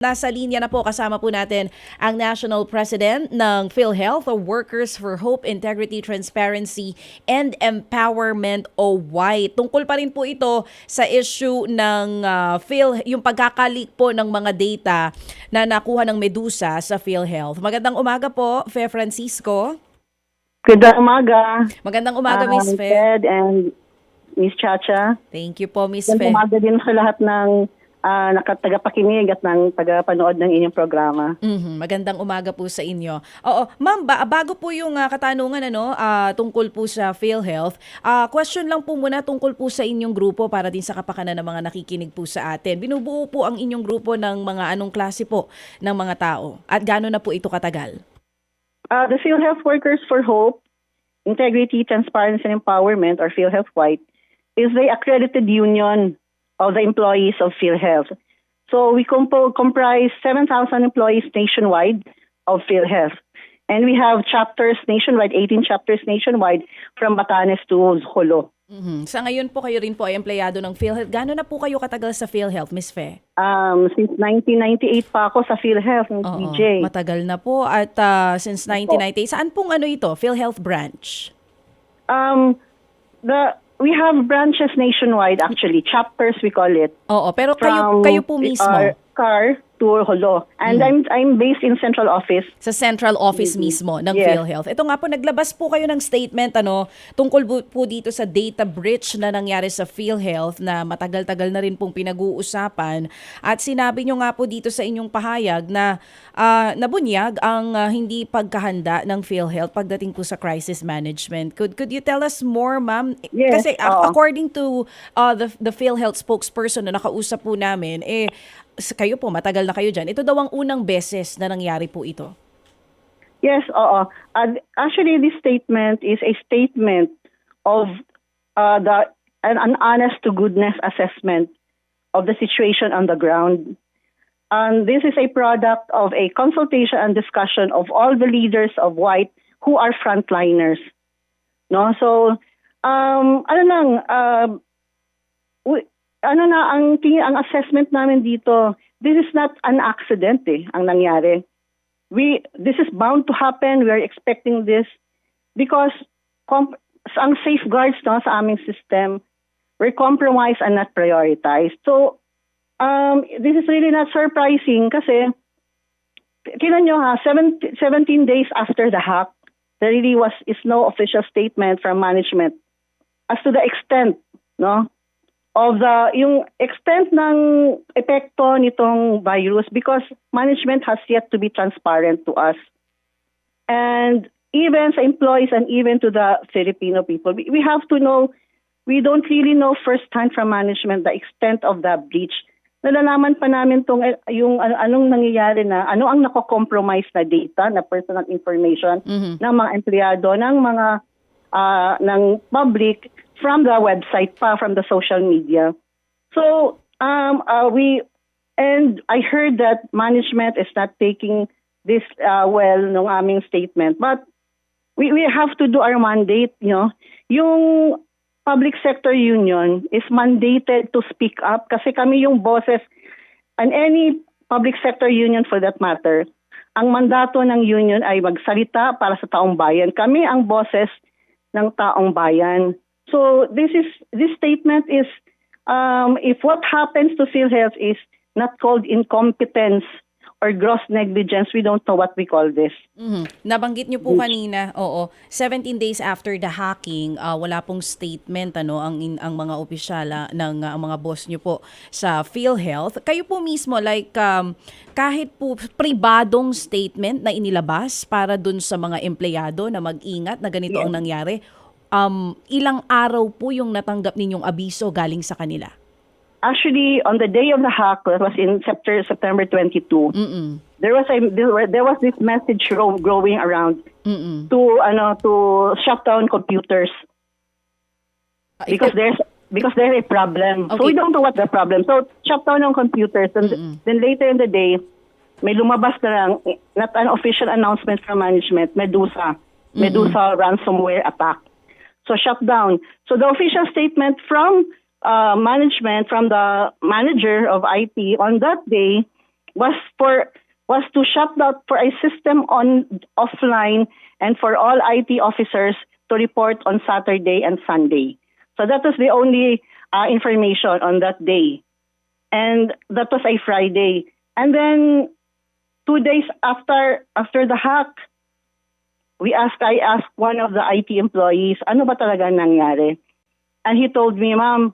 Nasa linya na po kasama po natin ang National President ng PhilHealth, o Workers for Hope, Integrity, Transparency, and Empowerment o WHITE. Tungkol pa rin po ito sa issue ng uh, Phil, yung pagkakalik po ng mga data na nakuha ng Medusa sa PhilHealth. Magandang umaga po, Fe Francisco. Good umaga. Magandang umaga, Miss um, Fe. And Miss Chacha. Thank you po, Miss Fe. Good umaga din sa lahat ng uh, nakatagapakinig at ng tagapanood ng inyong programa. Mhm, Magandang umaga po sa inyo. Oo, ma'am, ba- bago po yung ah, katanungan ano, ah, tungkol po sa PhilHealth, ah, question lang po muna tungkol po sa inyong grupo para din sa kapakanan ng mga nakikinig po sa atin. Binubuo po ang inyong grupo ng mga anong klase po ng mga tao at gaano na po ito katagal? Uh, the PhilHealth Workers for Hope, Integrity, Transparency and Empowerment, or PhilHealth White, is the accredited union of the employees of PhilHealth. So we compo- comprise 7,000 employees nationwide of PhilHealth. And we have chapters nationwide, 18 chapters nationwide from Batanes to Jolo. Mhm. Sa ngayon po kayo rin po ay empleyado ng PhilHealth. Gaano na po kayo katagal sa PhilHealth, Miss Fe? Um, since 1998 pa ako sa PhilHealth ng DJ. matagal na po at ah, since 1998. Saan pong ano ito? PhilHealth branch? Um, the we have branches nationwide actually, chapters we call it. Oo, pero kayo From kayo po mismo. our car to Holo. And I'm I'm based in central office. sa central office mismo ng Yes. PhilHealth. Ito nga po, naglabas po kayo ng statement ano, tungkol po, po dito sa data breach na nangyari sa PhilHealth na matagal-tagal na rin pong pinag-uusapan. At sinabi nyo nga po dito sa inyong pahayag na ah, nabunyag ang ah, hindi pagkahanda ng PhilHealth pagdating po sa crisis management. Could could you tell us more, ma'am? Yes, Kasi a- oo. according to uh, the the PhilHealth spokesperson na nakausap po namin, eh kayo po matagal na kayo diyan. Ito daw ang unang beses na nangyari po ito. Yes, oo. Uh, actually, this statement is a statement of uh, the an, an honest to goodness assessment of the situation on the ground. And this is a product of a consultation and discussion of all the leaders of white who are frontliners. No, so um, ano lang, uh, ano na ang ang assessment namin dito. This is not an accident eh, ang nangyari we this is bound to happen. We are expecting this because comp- ang safeguards no, sa aming system were compromised and not prioritized. So um, this is really not surprising kasi tinan nyo ha, 17, 17 days after the hack, there really was is no official statement from management as to the extent no of the yung extent ng epekto nitong virus because management has yet to be transparent to us and even sa employees and even to the Filipino people we, we have to know we don't really know firsthand from management the extent of the breach nalalaman pa namin tong eh, yung ano, anong nangyayari na ano ang nako-compromise na data na personal information Mhm. ng mga empleyado ng mga ah, ng public from the website pa from the social media. So um uh, we and I heard that management is not taking this uh, well nung aming statement but we we have to do our mandate, you know. Yung public sector union is mandated to speak up kasi kami yung bosses and any public sector union for that matter. Ang mandato ng union ay magsalita para sa taong bayan. Kami ang bosses ng taong bayan. So this is this statement is um, if what happens to PhilHealth is not called incompetence or gross negligence, we don't know what we call this. Mhm. Nabanggit niyo po kanina, oo, 17 days after the hacking, ah, wala pong statement ano ang in- ang mga opisyala ng ah, ang mga boss niyo po sa PhilHealth. Kayo po mismo like um, kahit po pribadong statement na inilabas para dun sa mga empleyado na mag-ingat na ganito ang nangyari. Um, ilang araw po yung natanggap ninyong abiso galing sa kanila? Actually, on the day of the hack, that was in September, September 22, Mm-mm. there was a there was this message ro- growing around Mm-mm. to ano to shut down computers Ah, because there's because there's a problem. So Okay. we don't know what the problem. So shut down ng computers and then later in the day may lumabas na lang not an official announcement from management Medusa Medusa ransomware attack. So shut down. So the official statement from uh, management from the manager of IT on that day was for was to shut down for a system on offline and for all IT officers to report on Saturday and Sunday. So that was the only uh, information on that day. And that was a Friday. And then two days after after the hack, we asked I asked one of the IT employees, ano ba talaga nangyari? And he told me, ma'am,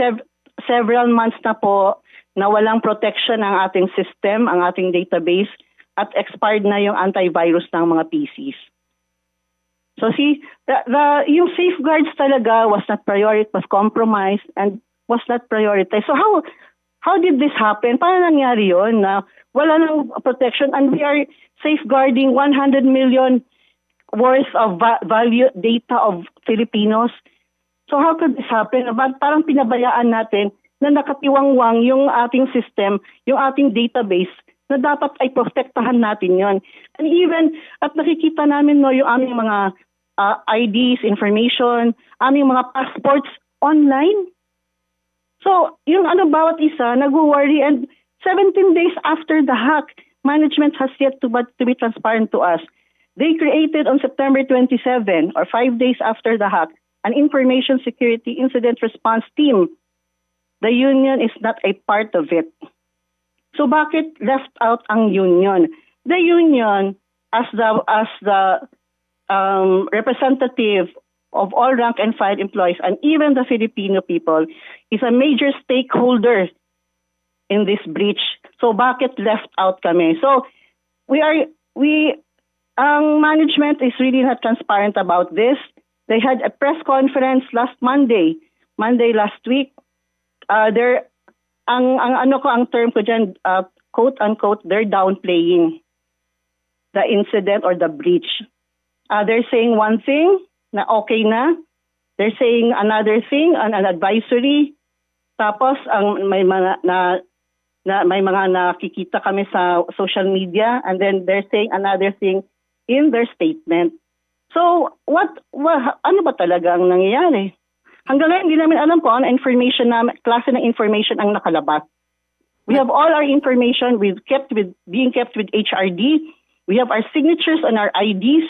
sev- several months na po na walang protection ang ating system, ang ating database, at expired na yung antivirus ng mga PCs. So see, the, the, yung safeguards talaga was not prioritized, was compromised, and was not prioritized. So how how did this happen? Paano nangyari yun na wala nang protection and we are safeguarding 100 million worth of va- value data of Filipinos. So how could this happen? Parang pinabayaan natin na nakatiwangwang yung ating system, yung ating database na dapat ay protektahan natin yon. And even at nakikita namin no yung aming mga uh, IDs, information, aming mga passports online. So, yung ano bawat isa, nag-worry and 17 days after the hack, management has yet to, to be transparent to us. They created on September 27 or five days after the hack an information security incident response team. The union is not a part of it. So bakit left out ang union? The union as the as the um, representative of all rank and file employees and even the Filipino people is a major stakeholder in this breach. So bakit left out kami? So we are we ang management is really not transparent about this. They had a press conference last Monday, Monday last week. Uh, they're ang ang ano ko ang term ko diyan uh, quote unquote they're downplaying the incident or the breach. Uh, they're saying one thing na okay na. They're saying another thing an, an advisory. Tapos ang may mga na na may mga nakikita kami sa social media and then they're saying another thing in their statement. So, what, what ano ba talaga ang nangyayari? Hanggang ngayon, hindi namin alam kung ano information na, klase ng information ang nakalabas. We have all our information we've kept with, being kept with HRD. We have our signatures on our IDs.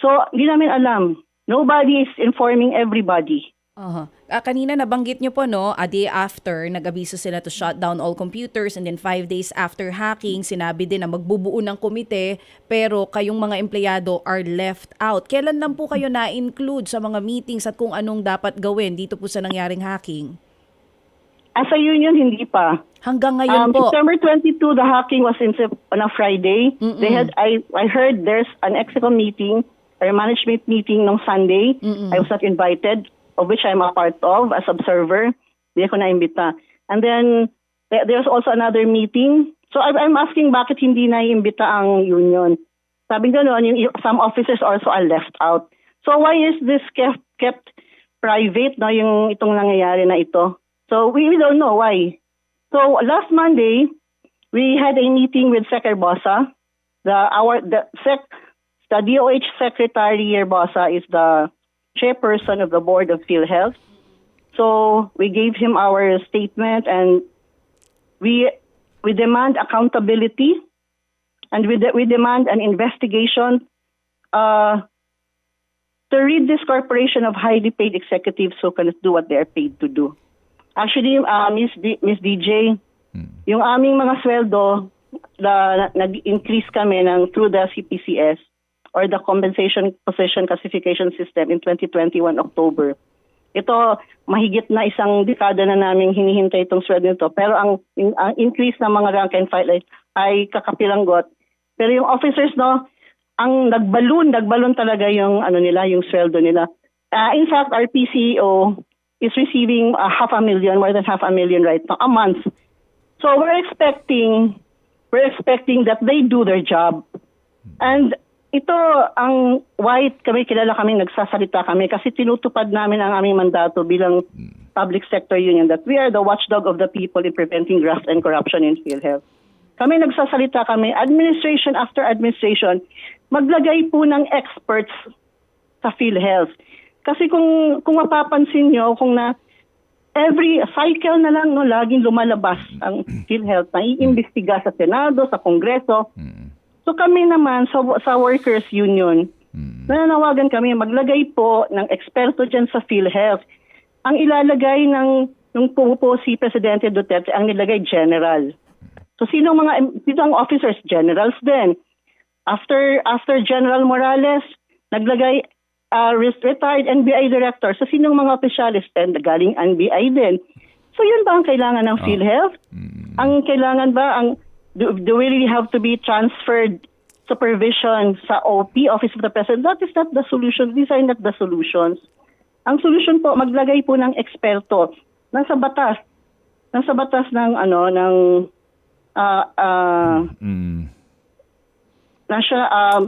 So, hindi namin alam. Nobody is informing everybody. Aha. Ah, kanina nabanggit nyo po, no, a day after, nag-abiso sila to shut down all computers and then five days after hacking, sinabi din na magbubuo ng komite pero kayong mga empleyado are left out. Kailan lang po kayo na-include sa mga meetings at kung anong dapat gawin dito po sa nangyaring hacking? As a union, hindi pa. Hanggang ngayon Um, po. September 22, the hacking was in, on a Friday. Mm-mm. They had, I, I heard there's an EXCO meeting or a management meeting nung Sunday. Mm-mm. I was not invited, of which I'm a part of as observer. Hindi ako naimbita. And then, there- there's also another meeting. So I'm asking bakit hindi naimbita ang union. Sabi gano'n, yung, some officers also are left out. So why is this kept, kept private, no, yung itong nangyayari na ito? So we, we don't know why. So last Monday, we had a meeting with Sec Bosa. The our the sec the DOH Secretary Yerbosa is the chairperson of the board of PhilHealth. So we gave him our statement and we we demand accountability and we de- we demand an investigation uh, to rid this corporation of highly paid executives who cannot do what they are paid to do. Actually, uh, Miss D- Miss DJ, yung aming mga sweldo na, nag-increase kami ng through the CPCS or the Compensation Position Classification System in 2021 October. Ito, mahigit na isang dekada na namin hinihintay itong sweldo nito. Pero ang, in- ang increase ng mga rank and file ay, kakapilanggot. Pero yung officers, no, ang nagbalon, nagbalon talaga yung ano nila, yung sweldo nila. Uh, in fact, our PCEO is receiving uh, half a million, more than half a million right now, a month. So we're expecting we're expecting that they do their job. And ito ang why kami kilala kami nagsasalita kami kasi tinutupad namin ang aming mandato bilang public sector union that we are the watchdog of the people in preventing graft and corruption in PhilHealth. Kami nagsasalita kami, administration after administration, maglagay po ng experts sa PhilHealth. Kasi kung kung mapapansin nyo, kung na every cycle na lang, no, laging lumalabas ang PhilHealth na iimbestiga sa Senado, sa Kongreso. So kami naman sa, sa Workers Union, nananawagan kami maglagay po ng eksperto dyan sa PhilHealth. Ang ilalagay ng nung po, po si Presidente Duterte ang nilagay general. So sino mga sino ang officers generals din. After after General Morales naglagay uh, retired NBI director. So sinong mga opisyalis din galing NBI din. So yun ba ang kailangan ng PhilHealth? Ang kailangan ba ang do, do we really have to be transferred supervision sa OP, Office of the President? That is not the solution. These are not the solutions. Ang solution po, maglagay po ng eksperto. Nasa batas. Nasa batas ng ano, ng ah ah, Mm. nasa um,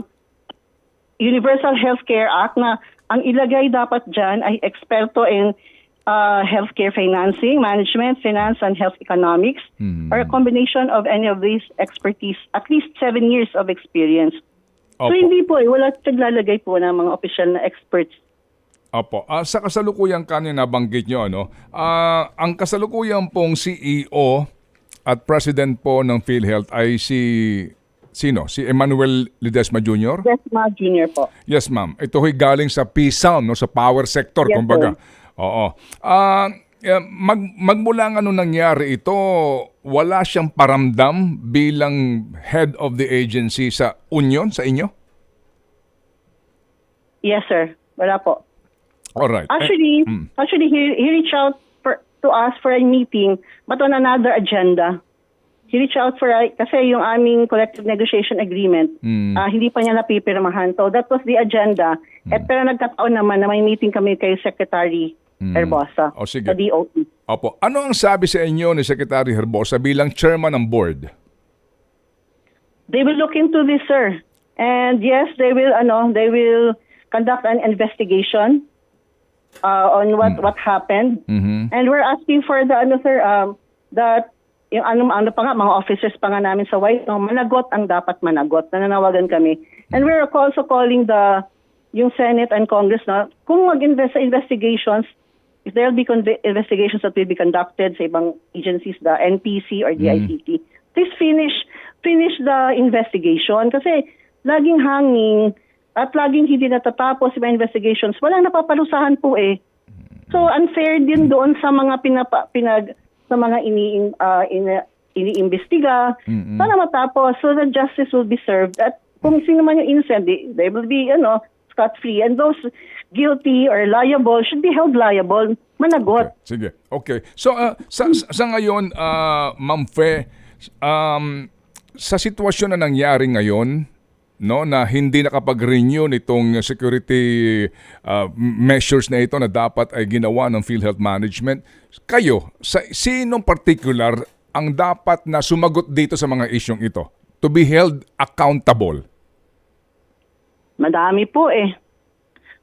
Universal Healthcare Act na ang ilagay dapat dyan ay eksperto in uh, healthcare financing, management, finance, and health economics, Mhm. or a combination of any of these expertise, at least seven years of experience. Opo. So hindi po, eh, wala naglalagay po ng mga official na experts. Opo. Ah, sa kasalukuyang kanina banggit nyo, ano, ah, ang kasalukuyang pong CEO at President po ng PhilHealth ay si, sino? Si Emmanuel Ledesma Jr.? Desma Jr. po. Yes, ma'am. Ito ho'y galing sa PSAM, no, sa power sector, Yes, kumbaga. Oo. Ah, eh, mag, magmula nga nung nangyari ito, wala siyang paramdam bilang head of the agency sa Union, sa inyo? Yes, sir. Wala po. Alright. Eh, Actually, mm. actually he, he reached out for, to us for a meeting but on another agenda. He reached out for a, kasi yung aming collective negotiation agreement, Mm. ah, hindi pa niya napipirmahan. So that was the agenda. At pero nagkataon naman na may meeting kami kay Secretary Herbosa O, sige. sa DOE. Opo. Ano ang sabi sa inyo ni Secretary Herbosa bilang chairman ng board? They will look into this, sir. And yes, they will ano, they will conduct an investigation uh, on what what happened. Mhm. And we're asking for the ano sir um that yung ano ano pa nga mga officers pa nga namin sa White no, managot ang dapat managot. Nananawagan kami. And we're also calling the yung Senate and Congress na kung mag-invest sa investigations if there'll be con- investigations that will be conducted sa ibang agencies, the NPC or the ICT, please finish finish the investigation kasi laging hanging at laging hindi natatapos yung investigations. Walang napapalusahan po eh. So unfair din doon sa mga pinapa, pinag sa mga ini uh, ini iniimbestiga. Sana matapos so that justice will be served at kung sino man yung innocent, they, they will be ano scot free and those guilty or liable should be held liable. Managot. Sige. Okay. So ah, sa, sa ngayon, ah, Ma'am Fe, um, sa sitwasyon na nangyari ngayon, no, na hindi nakapag-renew nitong security ah, measures na ito na dapat ay ginawa ng PhilHealth Management, kayo, sa sinong particular ang dapat na sumagot dito sa mga isyong ito to be held accountable? Madami po eh.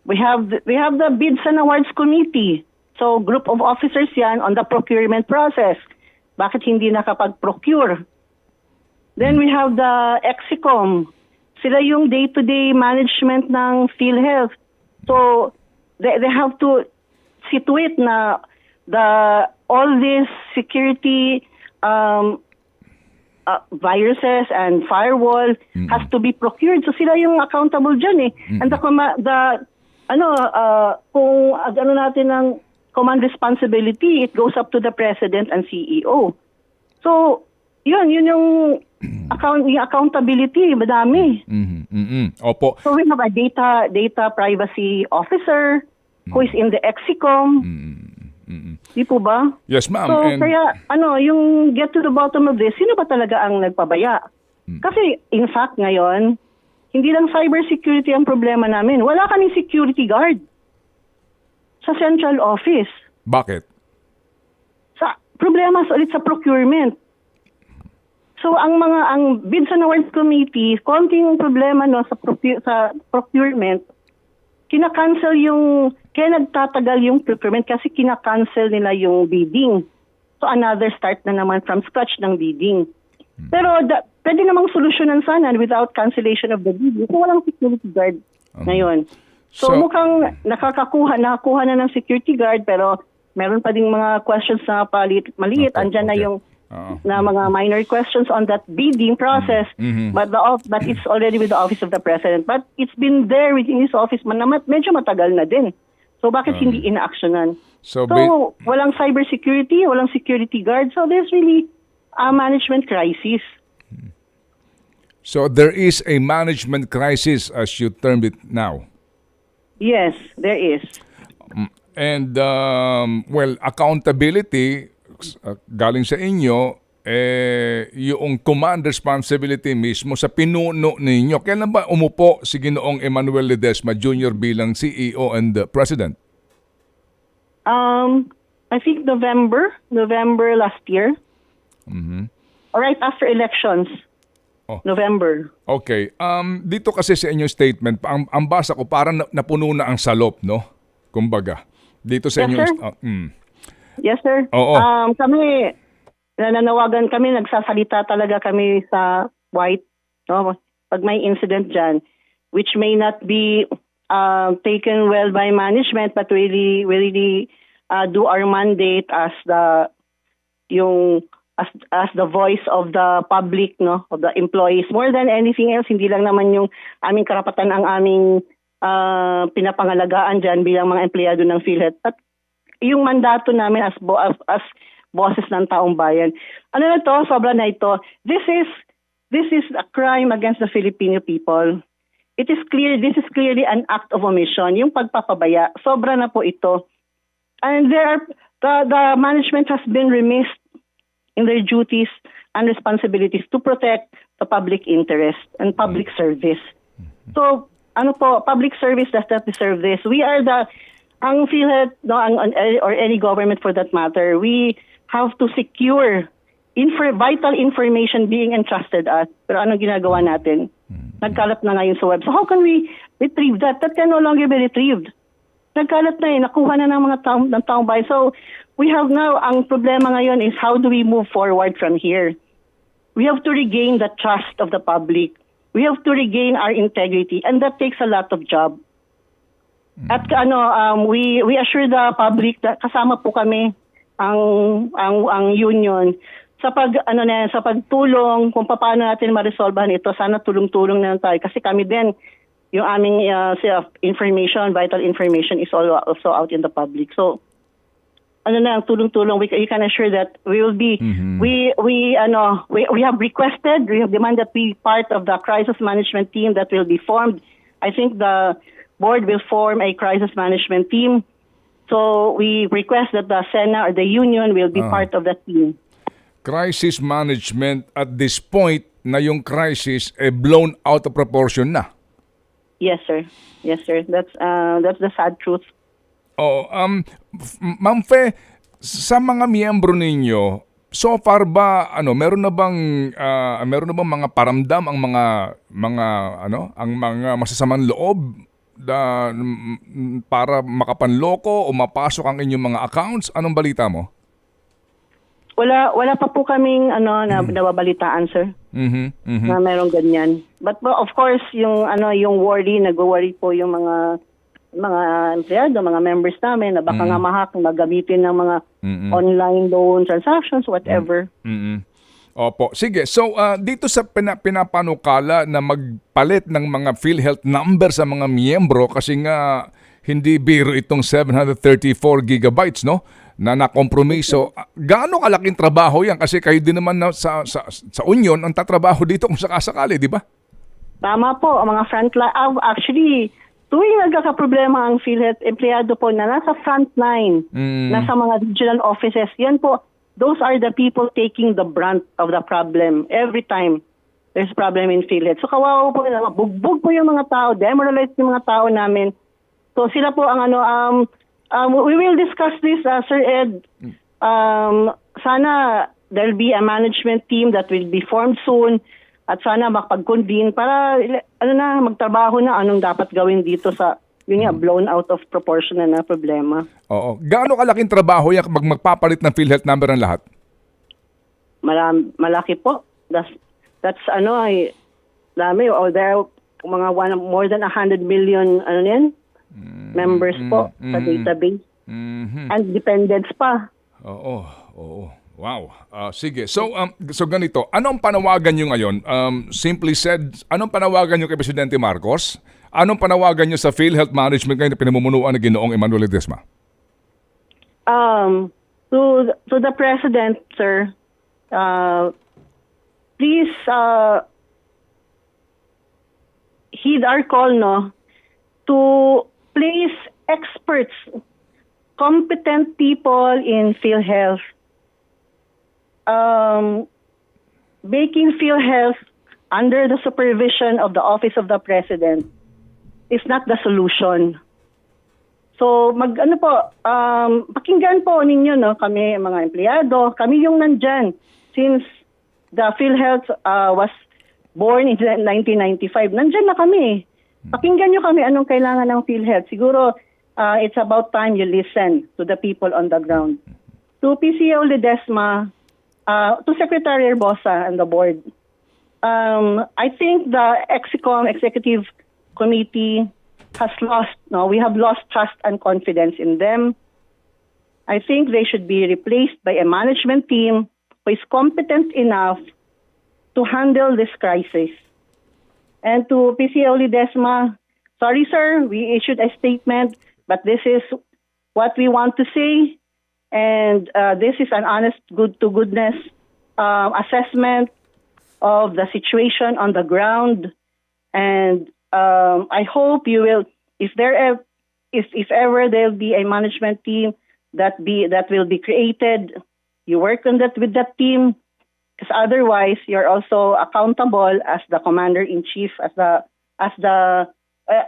We have the, we have the Bids and Awards Committee. So group of officers 'yan on the procurement process. Bakit hindi nakapag-procure? Then we have the Exicom. Sila yung day-to-day management ng PhilHealth. So they, they have to it na the all this security um, uh, viruses and firewall has to be procured. So sila yung accountable dyan eh. And the, the ano, uh, kung uh, ano natin ng command responsibility, it goes up to the president and CEO. So, yun, yun yung account, yung accountability, madami. Mhm. mhm. Opo. So we have a data data privacy officer who is in the Exicom. Di po ba? Yes, ma'am. So, And- kaya, ano, yung get to the bottom of this, sino ba talaga ang nagpabaya? Kasi, in fact, ngayon, hindi lang cybersecurity ang problema namin. Wala kaming security guard sa central office. bakit? Sa problema sa ulit sa procurement. So ang mga ang bids and awards committee, konting problema no sa procu- sa procurement, kina-cancel yung kaya nagtatagal yung procurement kasi kina-cancel nila yung bidding. So another start na naman from scratch ng bidding. Pero da, pwede namang solusyonan sana without cancellation of the bidding kung walang security guard ngayon. So, So- mukhang nakakakuha, nakakuha na ng security guard pero meron pa ding mga questions na palit, maliit. Okay, Andyan na okay. yung Oo. na mga minor questions on that bidding process, Mhm. but the off, but it's already with the office of the president. But it's been there within his office man, na medyo matagal na din. So bakit hindi inaaksyonan? So, So, walang cybersecurity, walang security guard. So there's really a management crisis. so there is a management crisis as you termed it now. Yes, there is. And um, well, accountability uh, galing sa inyo eh yung command responsibility mismo sa pinuno ninyo. Kailan ba umupo si Ginoong Emmanuel Ledesma Jr. bilang CEO and uh, President? Um, I think November, November last year. Or right after elections. Oh. November. Okay. Um, dito kasi sa inyong statement, ang, ang basa ko parang na- napuno na ang salop, no? Kumbaga. Dito sa Yes, inyong... sir. ah, mm. Yes, sir. Oo. Um, kami, nananawagan kami, nagsasalita talaga kami sa white. No? Pag may incident dyan, which may not be uh, taken well by management, but really, really uh, do our mandate as the yung as as the voice of the public no of the employees more than anything else hindi lang naman yung aming karapatan ang aming uh, pinapangalagaan diyan bilang mga empleyado ng PhilHealth at yung mandato namin as as, as bosses ng taong bayan. Ano na to, sobra na ito. This is this is a crime against the Filipino people. It is clear this is clearly an act of omission, yung pagpapabaya. Sobra na po ito. And there are the, the management has been remiss in their duties and responsibilities to protect the public interest and public service. So, ano po, public service does not deserve this. We are the, ang PhilHealth, no, ang- or any government for that matter, we have to secure infor, vital information being entrusted us. Pero anong ginagawa natin? Nagkalat na ngayon sa web. So how can we retrieve that? That can no longer be retrieved. Nagkalat na eh, nakuha na ng mga taong, ng taong bayan. So, we have now, ang problema ngayon is how do we move forward from here? We have to regain the trust of the public. We have to regain our integrity, and that takes a lot of job. At ano, um, we we assure the public that kasama po kami ang ang ang union sa pag ano na sa pagtulong kung paano natin ma-resolvehan ito. Sana tulong-tulong na tayo kasi kami din yung aming uh, sa- information, vital information is all, also out in the public. So ano na, tulong-tulong, we, you can assure that we will be, we, we, ano, we, we have requested, we have demanded that be part of the crisis management team that will be formed. I think the board will form a crisis management team. So we request that the Sena or the union will be part of that team. Crisis management at this point na yung crisis eh blown out of proportion na. Yes, sir. Yes, sir. That's uh, that's the sad truth. Oh, um, f- Ma'am Fe, sa mga miyembro ninyo, so far ba ano, meron na bang ah, meron na bang mga paramdam ang mga mga ano, ang mga masasamang loob mm, para makapanloko o mapasok ang inyong mga accounts? Anong balita mo? Wala wala pa po kaming ano na nababalitaan, sir. Mhm. mhm. na merong ganyan. But well, of course, yung ano yung worry, nag-worry po yung mga mga empleyado, mga members namin na baka nga mahak, magamitin ng mga Mm-mm. online loan transactions, whatever. mm Opo. Sige. So, ah, dito sa pina- pinapanukala na magpalit ng mga PhilHealth number sa mga miyembro kasi nga hindi biro itong 734 gigabytes, no? Na nakompromiso. Ah, Gaano kalaking trabaho yan? Kasi kayo din naman na sa, sa, sa Union ang tatrabaho dito kung sakasakali, di ba? Tama po, ang mga frontline. Ah, actually, tuwing nagkakaproblema ang PhilHealth empleyado po na nasa frontline, Mm. nasa mga regional offices, yan po, those are the people taking the brunt of the problem every time there's problem in PhilHealth. So kawawa po, nila, bugbog po yung mga tao, demoralized yung mga tao namin. So sila po ang ano, um, um, we will discuss this, uh, Sir Ed. Um, sana there'll be a management team that will be formed soon at sana makapag-convene para ano na magtrabaho na anong dapat gawin dito sa yun nga blown out of proportion na na problema. Oo. Gaano kalaking trabaho yan mag magpapalit ng PhilHealth number ang lahat? Maram, malaki po. That's, that's ano ay dami o there mga one, more than 100 million ano yan members po sa database. Mhm. And dependents pa. Oo, oo. Wow. Ah, sige. So, um, so ganito. Anong panawagan nyo ngayon? Um, simply said, anong panawagan nyo kay Presidente Marcos? Anong panawagan nyo sa PhilHealth Management ngayon na pinamumunuan ng Ginoong Emmanuel Ledesma? Um, to to the president, sir, uh, please uh, heed our call, no, to place experts, competent people in PhilHealth, um, making PhilHealth under the supervision of the Office of the President is not the solution. So mag ano po, um, pakinggan po ninyo no, kami mga empleyado, kami yung nandyan since the PhilHealth uh, was born in 1995. Nandyan na kami. Pakinggan nyo kami anong kailangan ng PhilHealth. Siguro uh, it's about time you listen to the people on the ground. To PCO Ledesma, uh, to Secretary Erbosa and the board, um, I think the EXICOM Executive Committee has lost, no, we have lost trust and confidence in them. I think they should be replaced by a management team who is competent enough to handle this crisis. And to PCO Ledesma, sorry sir, we issued a statement, but this is what we want to say. And uh, this is an honest, good to goodness uh, assessment of the situation on the ground. And um, I hope you will, if there ev- if if ever there'll be a management team that be that will be created, you work on that with that team, because otherwise you're also accountable as the commander in chief, as the as the uh,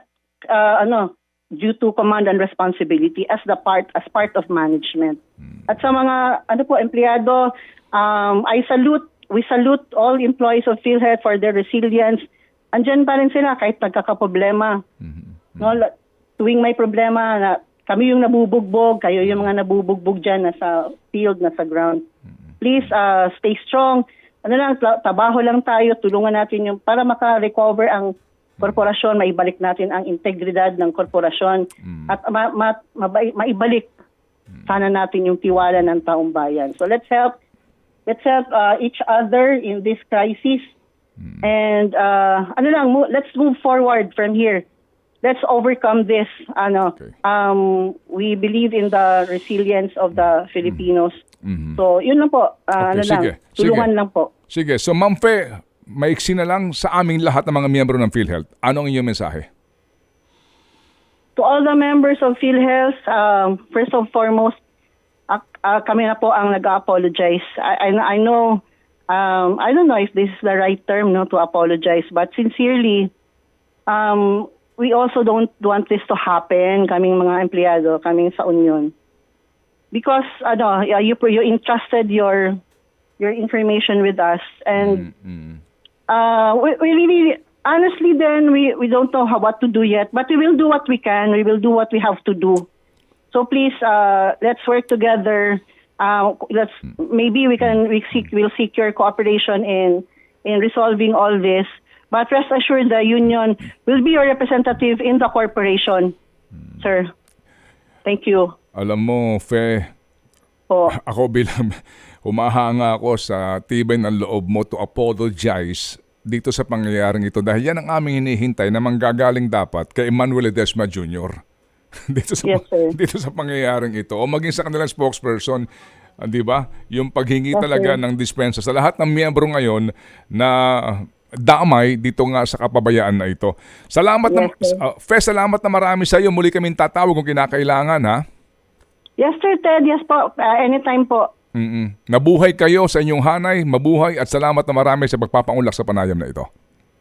uh, ano due to command and responsibility as the part as part of management. At sa mga ano po empleyado, um, I salute we salute all employees of PhilHealth for their resilience. Andyan pa rin sila kahit nagkakaproblema. No, la- tuwing may problema na kami yung nabubugbog, kayo yung mga nabubugbog dyan nasa field, nasa ground. Please uh, stay strong. Ano lang, trabaho lang tayo, tulungan natin yung para maka-recover ang korporasyon, maibalik natin ang integridad ng korporasyon at ma- ma- mabai- maibalik sana natin yung tiwala ng taong bayan. So let's help let's help uh, each other in this crisis. And uh, ano lang, mo- let's move forward from here. Let's overcome this. Ano, Okay. um, we believe in the resilience of the Filipinos. So, yun lang po. Uh, ano Okay, lang, sige, tulungan sige. lang po. Sige. So, Ma'am Fe, maiksi na lang sa aming lahat ng mga miyembro ng PhilHealth. Anong inyong mensahe? To all the members of PhilHealth, um, first and foremost, ak- ah, kami na po ang nag-apologize. I, I, I know, um, I don't know if this is the right term no, to apologize, but sincerely, um, we also don't want this to happen, kaming mga empleyado, kaming sa Union. Because ano, you, you entrusted your your information with us and uh, we, we really, honestly, then we, we don't know how, what to do yet, but we will do what we can. We will do what we have to do. So please, uh, let's work together. Uh, let's maybe we can we seek we'll seek your cooperation in in resolving all this. But rest assured, the union will be your representative in the corporation, sir. Thank you. Alam mo, Fe, Po. ako bilang humahanga ako sa tibay ng loob mo to apologize dito sa pangyayaring ito dahil yan ang aming hinihintay na manggagaling dapat kay Emmanuel Ledesma Jr. dito sa Yes, sir. dito sa pangyayaring ito o maging sa kanilang spokesperson ah, 'di ba yung paghingi Yes, talaga sir. ng dispensa sa lahat ng miyembro ngayon na damay dito nga sa kapabayaan na ito. Salamat na Yes, sir. uh, Fe, salamat na marami sa iyo. Muli kaming tatawag kung kinakailangan ha. Yes, sir, Ted. Yes po. Uh, anytime po. Mm-mm. Nabuhay kayo sa inyong hanay, mabuhay at salamat na marami sa pagpapaunlak sa panayam na ito.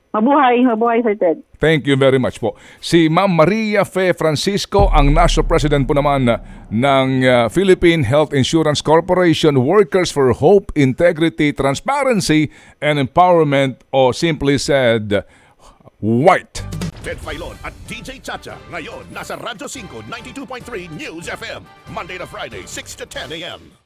Mabuhay. Mabuhay, sir Ted. Thank you very much po. Si Ma'am Maria Fe Francisco, ang National President po naman uh, ng uh, Philippine Health Insurance Corporation Workers for Hope, Integrity, Transparency, and Empowerment o simply said, white. Ted Filon at DJ Chacha. Ngayon, nasa Radyo 5, 92.3 News FM. Monday to Friday, 6 to 10 a.m.